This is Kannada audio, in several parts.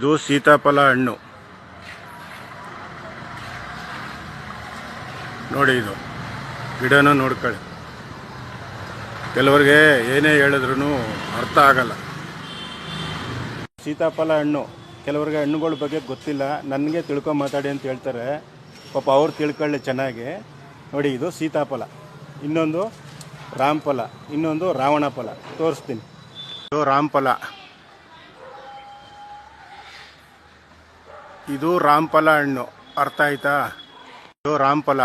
ಇದು ಸೀತಾಫಲ ಹಣ್ಣು. ನೋಡಿ ಇದು. ಗಿಡನೂ ನೋಡ್ಕೊಳ್ಳಿ. ಕೆಲವರಿಗೆ ಏನೇ ಹೇಳಿದ್ರು ಅರ್ಥ ಆಗಲ್ಲ. ಸೀತಾಫಲ ಹಣ್ಣು. ಕೆಲವರಿಗೆ ಹಣ್ಣುಗಳ ಬಗ್ಗೆ ಗೊತ್ತಿಲ್ಲ. ನನಗೆ ತಿಳ್ಕೊ ಮಾತಾಡಿ ಅಂತ ಹೇಳ್ತಾರೆ. ಪಾಪ ಅವ್ರು ತಿಳ್ಕೊಳ್ಳಿ ಚೆನ್ನಾಗಿ. ನೋಡಿ ಇದು ಸೀತಾಫಲ. ಇನ್ನೊಂದು ರಾಮಫಲ. ಇನ್ನೊಂದು ರಾವಣ ಫಲ ತೋರಿಸ್ತೀನಿ. ಇದು ರಾಮಫಲ. ಇದು ರಾಮಫಲ ಹಣ್ಣು. ಅರ್ಥ ಆಯ್ತಾ? ಇದು ರಾಮಫಲ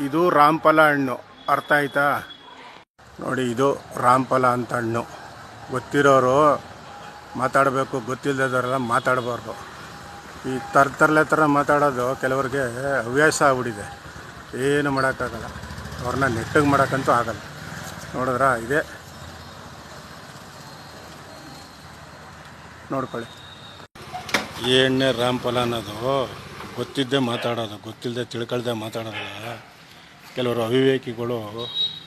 ಇದು ರಾಮಫಲ ಹಣ್ಣು. ಅರ್ಥ ಆಯ್ತಾ? ನೋಡಿ, ಇದು ರಾಮಫಲ ಅಂತ ಹಣ್ಣು. ಗೊತ್ತಿರೋರು ಮಾತಾಡಬೇಕು. ಗೊತ್ತಿಲ್ಲದವರೆಲ್ಲ ಮಾತಾಡಬಾರ್ದು. ಈ ತರ್ತರ್ಲೆ ಥರ ಮಾತಾಡೋದು ಕೆಲವರಿಗೆ ಹವ್ಯಾಸ ಆಗ್ಬಿಟ್ಟಿದೆ. ಏನು ಮಾಡೋಕ್ಕಾಗಲ್ಲ. ಅವ್ರನ್ನ ನೆಟ್ಟಗೆ ಮಾಡೋಕ್ಕಂತೂ ಆಗಲ್ಲ. ನೋಡಿದ್ರ? ಇದೆ ನೋಡ್ಕೊಳ್ಳಿ. ಈ ಎಣ್ಣೆ ರಾಮಫಲ ಅನ್ನೋದು ಗೊತ್ತಿದ್ದೇ ಮಾತಾಡೋದು ಗೊತ್ತಿಲ್ಲದೆ ತಿಳ್ಕೊಳ್ದೆ ಮಾತಾಡೋದಲ್ಲ ಕೆಲವರು ಅವಿವೇಕಿಗಳು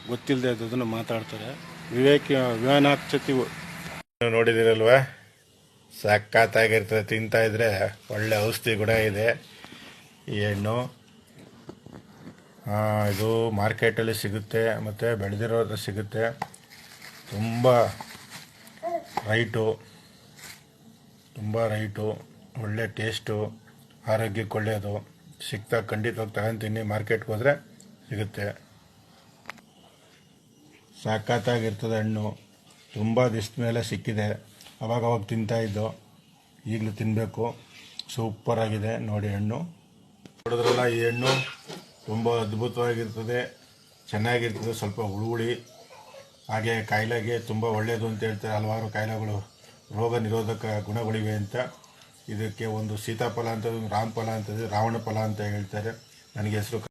ಗೊತ್ತಿಲ್ಲದೆ ಅದನ್ನು ಮಾತಾಡ್ತಾರೆ. ವಿವೇಕಿ ವಿವೇನಾಕ್ಷತಿ ನೋಡಿದಿರಲ್ವ? ಸಖತ್ತಾಗಿರ್ತದೆ ತಿಂತಾ ಇದ್ರೆ ಒಳ್ಳೆ ಔಷಧಿ ಕೂಡ ಇದೆ. ಈ ಹೆಣ್ಣು ಆ, ಇದು ಮಾರ್ಕೆಟಲ್ಲಿ ಸಿಗುತ್ತೆ ಮತ್ತು ಬೆಳೆದಿರೋದು ಸಿಗುತ್ತೆ. ತುಂಬ ರೈಟು. ತುಂಬ ರೈಟು, ಒಳ್ಳೆ ಟೇಸ್ಟು, ಆರೋಗ್ಯಕ್ಕೆ ಒಳ್ಳೆಯದು. ಸಿಗ್ತಾ ಖಂಡಿತವಾಗಿ ತಗೊಂತೀನಿ, ಮಾರ್ಕೆಟ್ಗೆ ಹೋದರೆ ಸಿಗುತ್ತೆ. ಸಾಕತ್ತಾಗಿರ್ತದೆ ಹಣ್ಣು. ತುಂಬ ದಿವಸದ ಮೇಲೆ ಸಿಕ್ಕಿದೆ. ಅವಾಗ ಅವಾಗ ತಿಂತಾಯಿದ್ದು ಈಗಲೂ ತಿನ್ನಬೇಕು ಸೂಪರಾಗಿದೆ ನೋಡಿ ಹಣ್ಣು. ನೋಡಿದ್ರಲ್ಲ, ಈ ಹಣ್ಣು ತುಂಬ ಅದ್ಭುತವಾಗಿರ್ತದೆ. ಚೆನ್ನಾಗಿರ್ತದೆ. ಸ್ವಲ್ಪ ಹುಳುಹುಳಿ. ಹಾಗೆ ಕಾಯಿಲೆಗೆ ತುಂಬ ಒಳ್ಳೆಯದು ಅಂತ ಹೇಳ್ತಾರೆ ಹಲವಾರು ಕಾಯಿಲೆಗಳು. ರೋಗ ನಿರೋಧಕ ಗುಣಗಳಿವೆ ಅಂತ ಇದಕ್ಕೆ ಒಂದು ಸೀತಾಫಲ ಅಂತ, ರಾಮಫಲ ಅಂತ ರಾವಣ ಫಲ ಅಂತ ಹೇಳ್ತಾರೆ. ನನಗೆ ಹೆಸರು